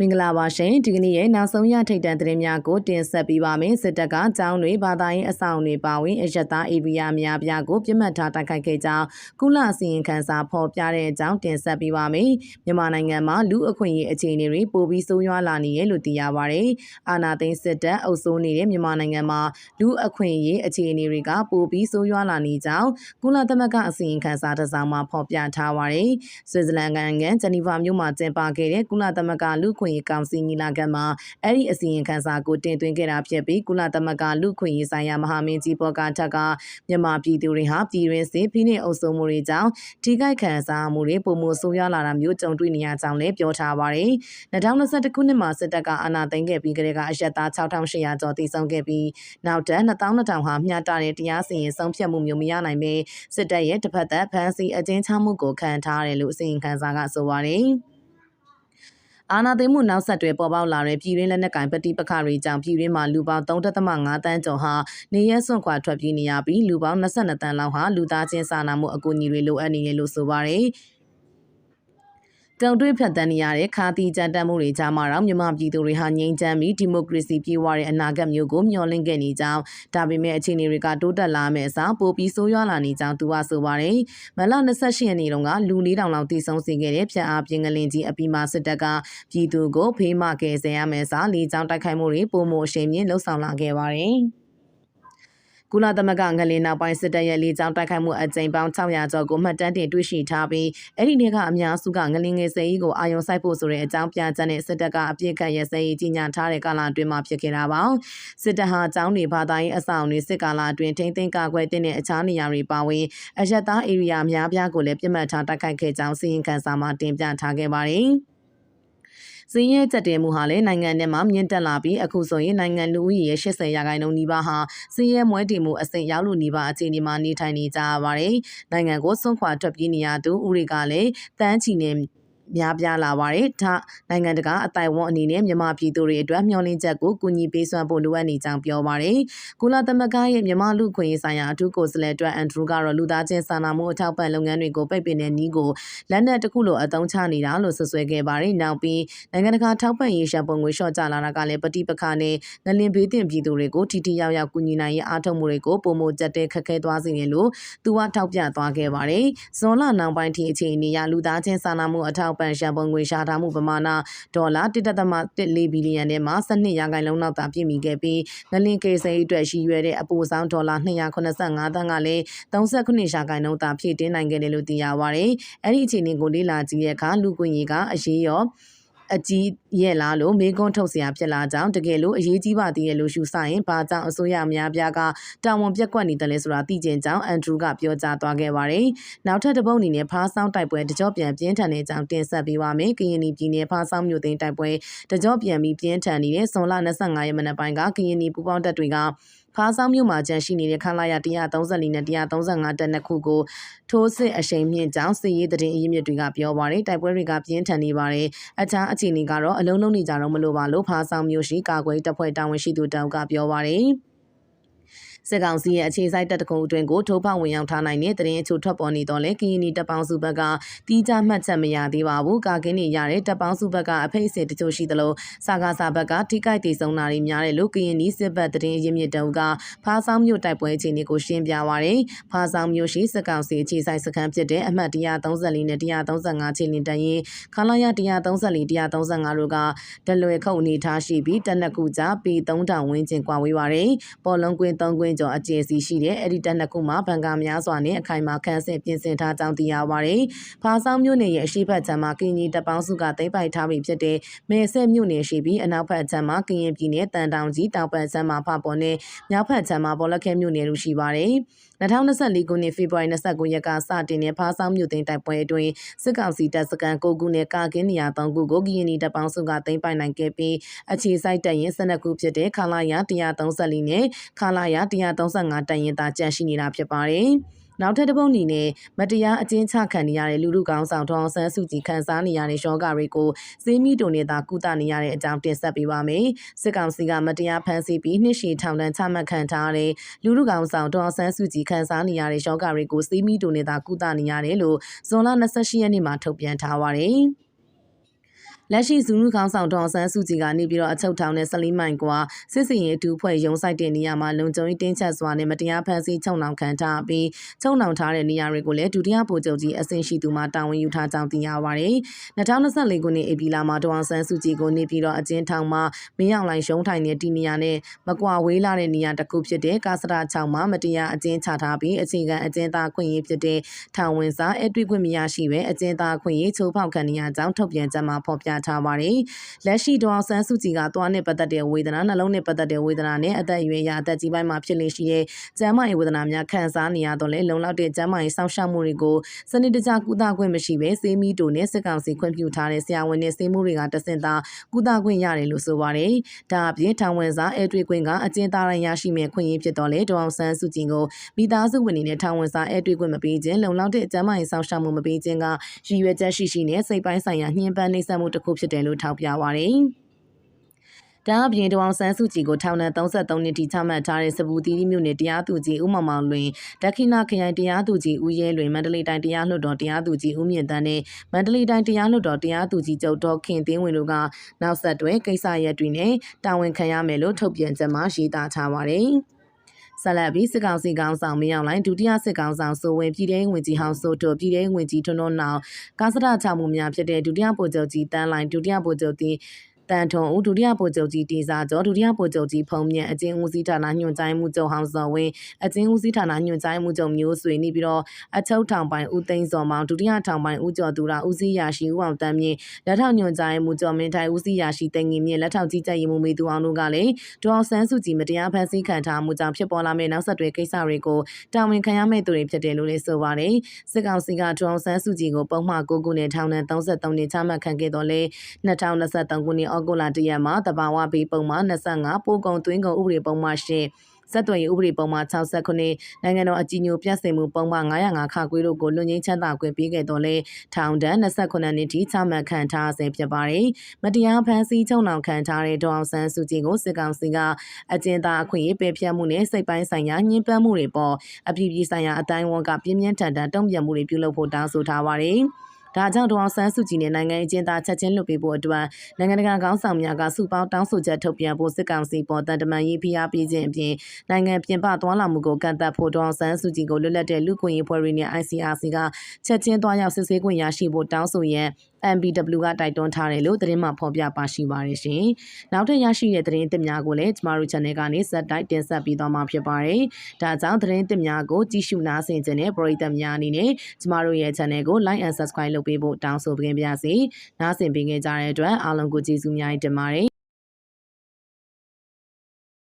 မင်္ဂလာပါရှင်ဒီကနေ့ရဲ့နောက်ဆုံးရထိတ်တန့်သတင်းများကိုတင်ဆက်ပေးပါမယ်စစ်တပ်ကကျောင်းတွေဘာသာရေးအဆောင်တွေပါဝင်အယက်သားဧရိယာများပြားကိုပြစ်မှတ်ထားတိုက်ခိုက်ခဲ့ကြောင်းကုလအစီရင်ခံစာဖော်ပြတဲ့အကြောင်းတင်ဆက်ပေးပါမယ်မြန်မာနိုင်ငံမှာလူအခွင့်အရေးအခြေအနေတွေပိုပြီးဆိုးရွားလာနေရလို့သိရပါတယ်အာဏာသိမ်းစစ်တပ်အုပ်စိုးနေတဲ့မြန်မာနိုင်ငံမှာလူအခွင့်အရေးအခြေအနေတွေကပိုပြီးဆိုးရွားလာနေကြောင်းကုလသမဂ္ဂအစီရင်ခံစာတစ်စောင်မှာဖော်ပြထားပါတယ်ဆွစ်ဇာလန်နိုင်ငံဂျနီဗာမြို့မှာကျင်းပခဲ့တဲ့ကုလသမဂ္ဂလူ့ခွင့်ရေးကောင်စီညီလာခံမှာအဲ့ဒီအစီရင်ခံစာကိုတင်သွင်းခဲ့တာဖြစ်ပြီးကုလသမဂ္ဂလူ့ခွင့်ရေးဆိုင်ရာမဟာမင်းကြီးပေါ်ကထက်ကမြန်မာပြည်သူတွေဟာပြည်တွင်းစစ်ဖိနှိပ်အုပ်စိုးမှုတွေကြောင့်ထိခိုက်ခံစားမှုတွေပုံမှုဆိုးရွားလာတာမျိုးကြုံတွေ့နေရကြောင်းလည်းပြောထားပါတယ်။2021ခုနှစ်မှာစစ်တပ်ကအာဏာသိမ်းခဲ့ပြီးကတည်းကအရက်သား6800ကျော်တိစုံခဲ့ပြီးနောက်ထပ်2200ဟာမျှတတဲ့တရားစီရင်ဆုံးဖြတ်မှုမျိုးမရနိုင်ပဲစစ်တပ်ရဲ့တစ်ဖက်သက်ဖမ်းဆီးအကျဉ်းချမှုကိုခံထားရတယ်လို့အစီရင်ခံစာကဆိုပါတယ်။ အာဏာသိမ်းမှုနောက်ဆက်တွဲပေါ်ပေါက်လာတဲ့ပြည်တွင်းလက်နက်ကင်ပဋိပက္ခတွေကြောင့်ပြည်တွင်းမှာလူပေါင်း3.5တန်းကျော်ဟာနေရဲစွန့်ခွာထွက်ပြေးနေရပြီးလူပေါင်း22တန်းလောက်ဟာလူသားချင်းစာနာမှုအကူအညီတွေလိုအပ်နေတယ်လို့ဆိုပါတယ်။ ကြုံတွေ့ဖြတ်တန်းနေရတဲ့ခါတီကြမ်းတမ်းမှုတွေကြားမှာတော့မြန်မာပြည်သူတွေဟာငြိမ်းချမ်းပြီးဒီမိုကရေစီပြေဝတဲ့အနာဂတ်မျိုးကိုမျှော်လင့်ခဲ့နေကြောင်းဒါပေမဲ့အခြေအနေတွေကတိုးတက်လာမယ့်အစားပိုပြီးဆိုးရွားလာနေကြောင်းသူကဆိုပါတယ်။မလ28ရက်နေ့တုန်းကလူ4000လောက်တိစုံစီခဲ့တဲ့ဖြတ်အားပြင်းကလင်ကြီးအပီမာစစ်တပ်ကပြည်သူကိုဖေးမကယ်ဆယ်ရမယ့်စားလေကြောင်းတိုက်ခိုက်မှုတွေပုံမအရှိန်မြင့်လှုပ်ဆောင်လာခဲ့ပါတယ်။ ကုလသမဂ္ဂငလင်နောက်ပိုင်းစစ်တပ်ရဲ့လေကြောင်းတိုက်ခိုက်မှုအကြိမ်ပေါင်း600ကျော်ကိုမှတ်တမ်းတင်တွေ့ရှိထားပြီးအဲ့ဒီနေ့ကအများစုကငလင်ငယ်စဲကြီးကိုအာရုံစိုက်ဖို့ဆိုတဲ့အကြောင်းပြချက်နဲ့စစ်တပ်ကအပြစ်ခတ်ရစဲကြီးကြီးညာထားတဲ့ကာလအတွင်းမှာဖြစ်ခဲ့တာပါစစ်တပ်ဟာအကြောင်းတွေဘာသာရေးအဆောင်တွေစစ်ကာလအတွင်းထိမ့်သိမ်းကာကွယ်တဲ့အခြားနေရာတွေပါဝင်အယက်သား area များပြားကိုလည်းပြစ်မှတ်ထားတိုက်ခိုက်ခဲ့ကြောင်းစီရင်ခံစာမှာတင်ပြထားခဲ့ပါတယ်။ စည်ရဲကြက်တဲမှုဟာလည်းနိုင်ငံထဲမှာမြင့်တက်လာပြီးအခုဆိုရင်နိုင်ငံလူဦးရေရဲ့80ရာခိုင်နှုန်းနီးပါးဟာစည်ရဲမွဲတည်မှုအဆင့်ရောက်လို့နီးပါးအခြေအနေမှာနေထိုင်နေကြရပါတယ်။နိုင်ငံကိုစွန့်ခွာထွက်ပြေးနေရသူဦးတွေကလည်းတန်းချီနေ များပြားလာပါတယ်။ဒါနိုင်ငံတကာအတိုင်ဝန်းအနေနဲ့မြန်မာပြည်သူတွေအတွက်မျှော်လင့်ချက်ကိုကူညီပေးစွမ်းဖို့လိုအပ်နေကြောင်းပြောပါတယ်။ကုလသမဂ္ဂရဲ့မြန်မာလူခွင့်ရေးဆိုင်ရာအထူးကိုယ်စားလှယ်အတွက်အန်ဒရူကတော့လူသားချင်းစာနာမှုအထောက်ပံ့လုပ်ငန်းတွေကိုပိတ်ပင်တဲ့နည်းကိုလက်နက်တစ်ခုလိုအသုံးချနေတာလို့ဆွဆွဲခဲ့ပါတယ်။နောက်ပြီးနိုင်ငံတကာထောက်ပံ့ရေးရှာပုံငွေလျှော့ချလာတာကလည်းပဋိပက္ခနဲ့ငလင်ဘေးတင်ပြည်သူတွေကိုထိထိရောက်ရောက်ကူညီနိုင်ရေးအားထုတ်မှုတွေကိုပုံမကြက်တဲ့ခက်ခဲသွားစေတယ်လို့သူကထောက်ပြသွားခဲ့ပါတယ်။ဇွန်လနောက်ပိုင်းထိအခြေအနေအရလူသားချင်းစာနာမှုအထောက်ပံ့ရှာပုံငွေရှာထားမှုပမာဏဒေါ်လာ1.14ဘီလီယံထဲမှာ12ရာခိုင်နှုန်းလောက်သာပြည့်မီခဲ့ပြီးငလင်ကေစိအတွက်ရှိရွယ်တဲ့အပိုဆောင်ဒေါ်လာ285သန်းကလည်း39ရာခိုင်နှုန်းသာဖြည့်တင်းနိုင်ခဲ့တယ်လို့သိရပါတယ်။အဲ့ဒီအခြေအနေကိုလေ့လာကြည့်တဲ့အခါလူကွင်ကြီးကအရေးရော အကြီးရဲ့လားလို့မေးခွန်းထုတ်စရာဖြစ်လာကြောင်းတကယ်လို့အရေးကြီးပါသေးရဲ့လို့ယူဆရင်ဘာကြောင့်အစိုးရအများပြားကတာဝန်ပြက်ကွက်နေတယ်လဲဆိုတာသိကျင်ကြောင်းအန်ဒရူးကပြောကြားသွားခဲ့ပါတယ်။နောက်ထပ်တစ်ပုတ်အနေနဲ့ဖားဆောင်တိုက်ပွဲတကြော့ပြန်ပြင်းထန်နေကြောင်းတင်ဆက်ပေးပါမယ်။ကရင်နီပြည်နယ်ဖားဆောင်မြို့သိမ်းတိုက်ပွဲတကြော့ပြန်ပြီးပြင်းထန်နေတဲ့ဇွန်လ25ရက်မနက်ပိုင်းကကရင်နီပူပေါင်းတပ်တွေက ဖားဆောင်မြို့မှာကျန်ရှိနေတဲ့ခလာရ134နဲ့135တက်နှစ်ခုကိုထိုးစစ်အရှိန်မြင့်ကြောင်းစစ်ရေးတရင်အရင်းမြစ်တွေကပြောပါတယ်တိုက်ပွဲတွေကပြင်းထန်နေပါတယ်အခြားအခြေအနေကတော့အလုံးလုံးနေကြတော့မလို့ပါလို့ဖားဆောင်မြို့ရှိကာကွယ်တပ်ဖွဲ့တာဝန်ရှိသူတောင်ကပြောပါတယ် စစ်ကောင်စီရဲ့အခြေစိုက်တပ်တကုံအတွင်းကိုထိုးဖောက်ဝင်ရောက်ထားနိုင်တဲ့တရင်အချို့ထွက်ပေါ်နေတော့လေကရင်နီတပ်ပေါင်းစုဘက်ကတီးကြမှတ်ချက်မရသေးပါဘူးကာကင်းနေရတဲ့တပ်ပေါင်းစုဘက်ကအဖိတ်အစင်တချို့ရှိသလိုစာကားစာဘက်ကထိခိုက်ဒေဆုံးတာတွေများတယ်လို့ကရင်နီစစ်ဘက်တရင်ရင်းမြစ်တုံးကဖားဆောင်မြို့တိုက်ပွဲအခြေအနေကိုရှင်းပြပါရယ်ဖားဆောင်မြို့ရှိစစ်ကောင်စီအခြေစိုက်စခန်းဖြစ်တဲ့အမှတ်134နဲ့135ချင်းလင်တရင်ခလာရ134 135တို့ကဒလွယ်ခုတ်အနေထားရှိပြီးတနက်ကူကြပေ3000ဝန်းကျင်ကွာဝေးပါရယ်ပေါ်လုံးကွင်း3ကွင်းကျော်အကျယ်စီရှိတဲ့အဲ့ဒီတပ်နှစ်ခုမှာဘန်ကာများစွာနဲ့အခိုင်အမာခန့်ဆင့်ပြင်ဆင်ထားကြောင်းသိရပါတယ်။ဖားဆောင်မြို့နယ်ရဲ့အရှိတ်ဘက်ခြမ်းမှာကရင်ကြီးတပ်ပေါင်းစုကသိမ်းပိုက်ထားပြီးဖြစ်တဲ့မဲဆက်မြို့နယ်ရှိပြီးအနောက်ဘက်ခြမ်းမှာကရင်ပြည်နယ်တန်တောင်ကြီးတောင်ဘက်ခြမ်းမှာဖပေါ်နဲ့မြောက်ဘက်ခြမ်းမှာဘောလခဲမြို့နယ်တို့ရှိပါတယ်။2024ခုနှစ်ဖေဖော်ဝါရီ29ရက်ကစတင်တဲ့ဖားဆောင်မြို့သိမ်းတိုက်ပွဲအတွင်းစစ်ကောင်စီတပ်စခန်း9ခုနဲ့ကာကင်းနေရာ3ခုကိုကရင်နီတပ်ပေါင်းစုကသိမ်းပိုက်နိုင်ခဲ့ပြီးအခြေစိုက်တပ်ရင်12ခုဖြစ်တဲ့ခလာရ134နဲ့ခလာရ135တပ်ရင်သာကြန့်ရှိနေတာဖြစ်ပါတယ်။ နောက်ထပ်တစ်ပုတ်အနေနဲ့မတရားအကျဉ်းချခံနေရတဲ့လူလူကောင်းဆောင်ထောင်ဆန်းစုကြည်ခန်းစားနေရတဲ့ရှောဂါတွေကိုစေးမီတုံနဲ့သာကုသနေရတဲ့အကြောင်းတင်ဆက်ပေးပါမယ်။စစ်ကောင်စီကမတရားဖမ်းဆီးပြီးနှစ်ရှည်ထောင်ဒဏ်ချမှတ်ခံထားတဲ့လူလူကောင်းဆောင်ထောင်ဆန်းစုကြည်ခန်းစားနေရတဲ့ရှောဂါတွေကိုစေးမီတုံနဲ့သာကုသနေရတယ်လို့ဇွန်လ28ရက်နေ့မှာထုတ်ပြန်ထားပါတယ်။ လက်ရှိဇူနုခေါင်းဆောင်ဒေါ်အောင်ဆန်းစုကြည်ကနေပြီးတော့အချုပ်ထောင်နဲ့ဆလီမိုင်ကွာစစ်စင်ရေးအတူဖွဲ့ရုံဆိုင်တဲ့နေရာမှာလုံခြုံရေးတင်းကျပ်စွာနဲ့မတရားဖန်ဆီးချုပ်နှောင်ခံထားပြီးချုပ်နှောင်ထားတဲ့နေရာတွေကိုလည်းဒုတိယဗိုလ်ချုပ်ကြီးအဆင့်ရှိသူမှတာဝန်ယူထားကြောင်းသိရပါတယ်။2024ခုနှစ်ဧပြီလမှာဒေါ်အောင်ဆန်းစုကြည်ကိုနေပြီးတော့အကျဉ်းထောင်မှာမင်းအောင်လှိုင်ရှုံးထိုင်တဲ့ဒီနေရာနဲ့မကွာဝေးလာတဲ့နေရာတစ်ခုဖြစ်တဲ့ကာစရာချောင်းမှာမတရားအကျဉ်းချထားပြီးအခြေခံအကျဉ်းသားခွင့်ရေးဖြစ်တဲ့ထောင်ဝင်စာအတွေ့ခွင့်မရရှိပဲအကျဉ်းသားခွင့်ရေးချိုးဖောက်ခံနေရကြောင်းထုတ်ပြန်ချက်မှာဖော်ပြထားပါတယ်။လက်ရှိဒေါ်အောင်ဆန်းစုကြည်ကသွားနဲ့ပတ်သက်တဲ့ဝေဒနာနှလုံးနဲ့ပတ်သက်တဲ့ဝေဒနာနဲ့အသက်အရွယ်ရာအသက်ကြီးပိုင်းမှာဖြစ်နေရှိတဲ့ကျန်းမာရေးဝေဒနာများခံစားနေရတော့လေလုံလောက်တဲ့ကျန်းမာရေးစောင့်ရှောက်မှုတွေကိုစနစ်တကျကုသခွင့်မရှိဘဲစေးမီတိုနဲ့စစ်ကောင်စီခွင့်ပြုထားတဲ့ဆရာဝန်နဲ့စေးမှုတွေကတဆင့်သာကုသခွင့်ရတယ်လို့ဆိုပါတယ်။ဒါအပြင်ထောင်ဝင်စာအဲတွေ့ခွင့်ကအကျဉ်းသားတိုင်းရရှိမဲ့ခွင့်ရဖြစ်တော်လေဒေါ်အောင်ဆန်းစုကြည်ကိုမိသားစုဝင်တွေနဲ့ထောင်ဝင်စာအဲတွေ့ခွင့်မပေးခြင်းလုံလောက်တဲ့ကျန်းမာရေးစောင့်ရှောက်မှုမပေးခြင်းကရည်ရွယ်ချက်ရှိရှိနဲ့စိတ်ပိုင်းဆိုင်ရာညှဉ်းပန်းနှိပ်စက်မှုတစ်ခုဖြစ်တယ်လို့ထောက်ပြပါတယ်။ဒါအပြင်ဒေါအောင်ဆန်းစုကြည်ကိုထောင်ဒဏ်33နှစ်ထိချမှတ်ထားတဲ့စပူတီရီမြို့နယ်တရားသူကြီးဦးမောင်မောင်လွင်ဒက္ခိဏခရိုင်တရားသူကြီးဦးရဲလွင်မန္တလေးတိုင်းတရားလွှတ်တော်တရားသူကြီးဦးမြင့်တန်းနဲ့မန္တလေးတိုင်းတရားလွှတ်တော်တရားသူကြီးချုပ်ဒေါ်ခင်သင်းဝင်တို့ကနောက်ဆက်တွဲကိစ္စရပ်တွေနဲ့တာဝန်ခံရမယ်လို့ထုတ်ပြန်ချက်မှာရေးသားထားပါတယ်။ ဆက်လက်ပြီးစစ်ကောင်စီကောင်ဆောင်မင်းအောင်လိုင်းဒုတိယစစ်ကောင်ဆောင်ဆိုဝင်ပြည်ထောင်ဝင်ကြီးဟောင်းဆိုတို့ပြည်ထောင်ဝင်ကြီးထွန်းထွန်းနောင်ကာစရချမှုများဖြစ်တဲ့ဒုတိယဗိုလ်ချုပ်ကြီးတန်းလိုင်းဒုတိယဗိုလ်ချုပ်ကြီး တန်ထုံဦးဒုတိယဗိုလ်ချုပ်ကြီးတေစာကျော်ဒုတိယဗိုလ်ချုပ်ကြီးဖုံမြင့်အကျဉ်းဦးစီးဌာနညွှန်ကြားမှုချုပ်ဟောင်းစော်ဝင်းအကျဉ်းဦးစီးဌာနညွှန်ကြားမှုချုပ်မျိုးဆွေနေပြီးတော့အချုပ်ထောင်ပိုင်းဦးသိန်းစော်မောင်ဒုတိယထောင်ပိုင်းဦးကျော်သူရဦးစီးရာရှိဦးအောင်တန်းမြင့်လက်ထောက်ညွှန်ကြားမှုချုပ်မင်းထိုင်ဦးစီးရာရှိတင်ငင်မြင့်လက်ထောက်ကြီးကြပ်ရေးမှုမေသူအောင်တို့ကလည်းဒေါ်ဆန်းစုကြည်မတရားဖန်ဆီးခံထားမှုကြောင့်ဖြစ်ပေါ်လာမယ့်နောက်ဆက်တွဲကိစ္စတွေကိုတာဝန်ခံရမယ့်သူတွေဖြစ်တယ်လို့လည်းဆိုပါတယ်စစ်ကောင်စီကဒေါ်ဆန်းစုကြည်ကိုပုံမှန်9ခုနဲ့ထောင်ဒဏ်33နှစ်ချမှတ်ခံခဲ့တော်လဲ2023ခုနှစ်ဩဂုတ်လ1ရက်မှာတဘာဝဘေးပုံမှာ25ပိုးကုံသွင်းကုံဥပဒေပုံမှာရှင်ဆက်သွယ်ရေးဥပဒေပုံမှာ69နိုင်ငံတော်အကြီးအကျယ်ပြတ်စင်မှုပုံမှာ905ခါခွေးတို့ကိုလွန်ငင်းချမ်းသာခွင့်ပေးခဲ့တော်လဲထောင်ဒဏ်29နှစ်ထိချမှတ်ခံထားဆဲဖြစ်ပါတယ်။မတရားဖမ်းဆီးချုပ်နှောင်ခံထားတဲ့ဒေါအောင်ဆန်းစုကြည်ကိုစစ်ကောင်စီကအကျဉ်းသားအခွင့်အရေးပယ်ဖျက်မှုနဲ့စိတ်ပိုင်းဆိုင်ရာညှဉ်းပန်းမှုတွေပေါ်အပြည်ပြည်ဆိုင်ရာအတိုင်းအဝန်ကပြင်းပြင်းထန်ထန်တုံ့ပြန်မှုတွေပြုလုပ်ဖို့တောင်းဆိုထားပါတယ်။ ဒါကြောင့်ဒေါအောင်ဆန်းစုကြည်နဲ့နိုင်ငံအကျဉ်းသားချက်ချင်းလွတ်ပေးဖို့အတွက်နိုင်ငံတကာခေါင်းဆောင်များကစုပေါင်းတောင်းဆိုချက်ထုတ်ပြန်ဖို့စစ်ကောင်စီပေါ်တန်တမန်ရေးဖိအားပေးခြင်းအပြင်နိုင်ငံပြင်ပသွားလာမှုကိုကန့်သတ်ဖို့ဒေါအောင်ဆန်းစုကြည်ကိုလွတ်လပ်တဲ့လူ့ခွင့်ရေးဖွဲ့တွေနဲ့ ICRC ကချက်ချင်းသွားရောက်စစ်ဆေးခွင့်ရရှိဖို့တောင်းဆိုရန် MBW ကတိုက်တွန်းထားတယ်လို့သတင်းမှဖော်ပြပါရှိပါတယ်ရှင်။နောက်ထပ်ရရှိတဲ့သတင်းသစ်များကိုလည်းကျမတို့ channel ကနေစက်တိုက်တင်ဆက်ပေးသွားမှာဖြစ်ပါတယ်။ဒါကြောင့်သတင်းသစ်များကိုကြည့်ရှုနားဆင်ခြင်းနဲ့ပရိသတ်များအနေနဲ့ကျမတို့ရဲ့ channel ကို like and subscribe လုပ်ပေးဖို့တောင်းဆိုပေးကြပါစီ။နားဆင်ပေးကြတဲ့အတွက်အားလုံးကိုကျေးဇူးများတင်ပါတယ်